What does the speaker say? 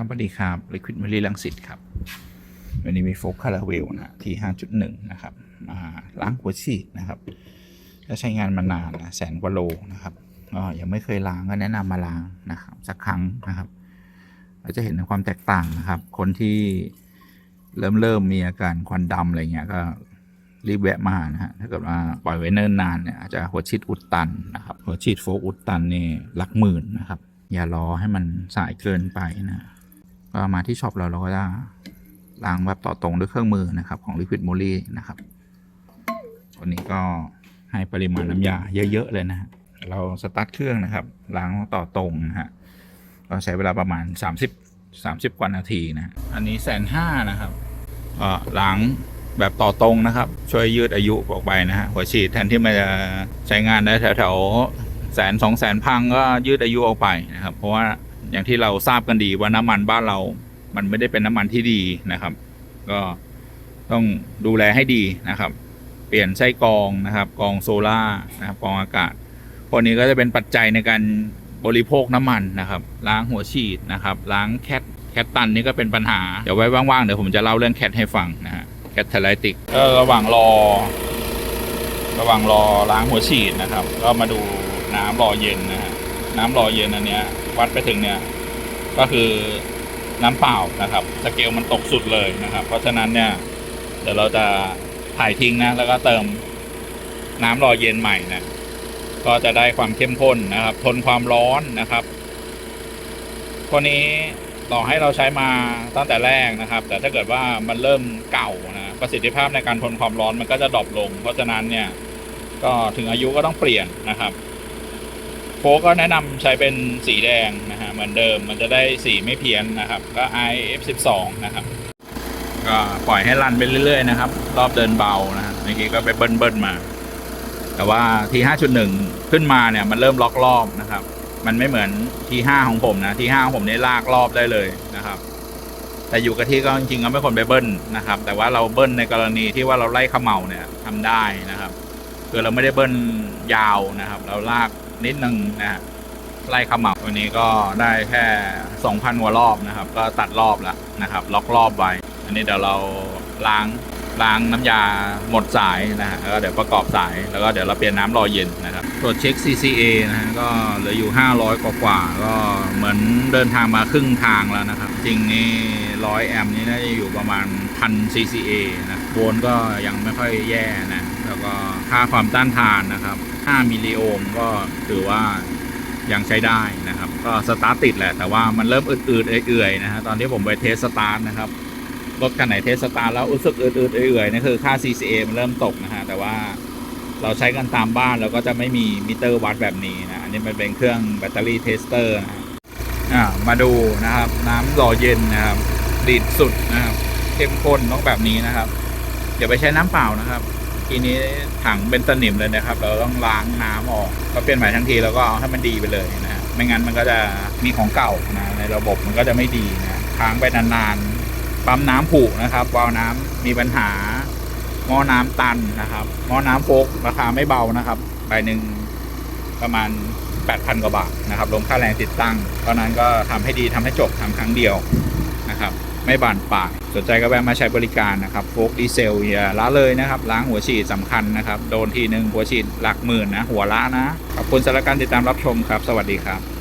ครับสวัสดีครับ Liquid m e r y ลังสิตครับ วันนี้มีโฟกคาราเวลนะที่5.1นะครับล้างหัวฉีดนะครับและใช้งานมานานนะแสนกว่าโลนะครับก็ยังไม่เคยล้างก็แนะนำมาล้างนะครับ สักครั้งนะครับเราจะเห็นความแตกต่างนะครับ คนที่เริ่มเริ่มมีอาการควันดำอะไรเงี้ยก็รีบแวะมานะฮะถ้าเกิดว่าปล่อยไว้เนิ่นนานเนี่ยอาจจะหัวฉีดอุดตันนะครับ หัวฉีดโฟกอุดตันนี่หลักหมื่นนะครับ อย่ารอให้มันสายเกินไปนะ ก็มาที่ช็อปเราเราก็จะล้างแบบต่อตรงด้วยเครื่องมือนะครับของ Liquid m o l y นะครับวันนี้ก็ให้ปริมาณน้ำยาเยอะ ๆ เลยนะฮะเราสตาร์ทเครื่องนะครับล้างต่อตรงนะฮะก็ใช้เวลาประมาณ 30 30 กว่านาทีนะอันนี้แสนห้านะครับก็ล้างแบบต่อตรงนะครับ ช่วยยืดอายุออกไปนะฮะหัวฉีดแทนที่มันจะใช้งานได้แถวๆแสนสองแสนพังก็ยืดอายุออกไปนะครับ เพราะว่า อย่างที่เราทราบกันดีว่าน้ำมันบ้านเรา มันไม่ได้เป็นน้ำมันที่ดีนะครับ ก็ต้องดูแลให้ดีนะครับ เปลี่ยนไส้กรองนะครับกรองโซล่าร์นะครับกรองอากาศพวกนี้ก็จะเป็นปัจจัยในการบริโภคน้ำมันนะครับ ล้างหัวฉีดนะครับ ล้างแคทแคทตันนี่ก็เป็นปัญหา เดี๋ยวไว้ว่างๆ เดี๋ยวผมจะเล่าเรื่องแคทให้ฟังนะฮะแคทเทไลติกก็ระหว่างรอ ระหว่างรอล้างหัวฉีดนะครับ ก็มาดูน้ำรอเย็นนะฮะน้ำรอเย็นอันเนี้ย วัดไปถึงเนี่ย ก็คือน้ำเปล่านะครับ สเกลมันตกสุดเลยนะครับ เพราะฉะนั้นเนี่ย เดี๋ยวเราจะถ่ายทิ้งนะ แล้วก็เติมน้ำรอเย็นใหม่นะก็จะได้ความเข้มข้นนะครับ ทนความร้อนนะครับตัวนี้ต่อให้เราใช้มาตั้งแต่แรกนะครับ แต่ถ้าเกิดว่ามันเริ่มเก่านะประสิทธิภาพในการทนความร้อนมันก็จะดรอปลง เพราะฉะนั้นเนี่ยก็ถึงอายุก็ต้องเปลี่ยนนะครับ โฟกก็แนะนำใช้เป็นสีแดงนะฮะเหมือนเดิมมันจะได้สีไม่เพี้ยนนะครับ ก็ IF12 นะครับ ก็ปล่อยให้รันไปเรื่อยๆนะครับ รอบเดินเบานะฮะเมื่อกี้ก็ไปเบิ้ลๆมา แต่ว่าที5.1 ขึ้นมาเนี่ยมันเริ่มล็อกรอบนะครับ มันไม่เหมือนที5ของผมนะที5ของผมเนี่ยลากรอบได้เลยนะครับแต่อยู่กับที่ก็จริงๆก็ไม่ควรไปเบิ้ลนะครับ แต่ว่าเราเบิ้ลในกรณีที่ว่าเราไล่ขมเหาเนี่ยทำได้นะครับคือเราไม่ได้เบิ้ลยาวนะครับ เราลาก นิดนึงนะฮะไล่ขมับวันนี้ก็ได้แค่ 2,000กว่ารอบนะครับ ก็ตัดรอบแล้วนะครับ ล็อกรอบไว้ อันนี้เดี๋ยวเราล้างล้างน้ำยาหมดสายนะฮะแล้วเดี๋ยวประกอบสายแล้วก็เดี๋ยวเราเปลี่ยนน้ำรอเย็นนะครับตรวจเช็ค CCA นะฮะก็เหลืออยู่ 500 กว่ากว่าก็เหมือนเดินทางมาครึ่งทางแล้วนะครับ จริงนี่100แอมนี่น่าจะอยู่ประมาณ1,000 CCA นะโวลต์ก็ยังไม่ค่อยแย่นะ แล้วก็ค่าความต้านทานนะครับ 5 มิลลิโอห์มก็ถือว่ายังใช้ได้นะครับ ก็สตาร์ทติดแหละแต่ว่ามันเริ่มอืดๆเอื่อยๆนะฮะตอนที่ผมไปเทสสตาร์ทนะครับรถคันไหนเทสสตาร์ทแล้วรู้สึกอืดๆเอื่อยๆนี่คือค่า CCA มันเริ่มตกนะฮะแต่ว่าเราใช้กันตามบ้านเราก็จะไม่มีมิเตอร์วัดแบบนี้นะอันนี้มันเป็นเครื่องแบตเตอรี่เทสเตอร์นะอ่ามาดูนะครับน้ำหล่อเย็นนะครับดีดสุดนะครับเข้มข้นต้องแบบนี้นะครับเดี๋ยวไปใช้น้ำเปล่านะครับ ทีนี้ถังเป็นสนิมเลยนะครับ เราต้องล้างน้ำออกก็เปลี่ยนใหม่ทั้งทีแล้วก็เอาให้มันดีไปเลยนะฮะไม่งั้นมันก็จะมีของเก่านะในระบบมันก็จะไม่ดีนะค้างไปนานๆปั๊มน้ำผุนะครับวาล์วน้ำมีปัญหาหม้อน้ำตันนะครับหม้อน้ำโฟกราคาไม่เบานะครับใบหนึ่งประมาณ8,000กว่าบาทนะครับรวมค่าแรงติดตั้งเพราะนั้นก็ทำให้ดีทำให้จบทำครั้งเดียวนะครับ ไม่บานปลายสนใจก็แวะมาใช้บริการนะครับโฟกดีเซลอย่าละเลยนะครับ ล้างหัวฉีดสำคัญนะครับ โดนทีหนึ่งหัวฉีดหลักหมื่นนะ หัวละนะ ขอบคุณสำหรับการติดตามรับชมครับ สวัสดีครับ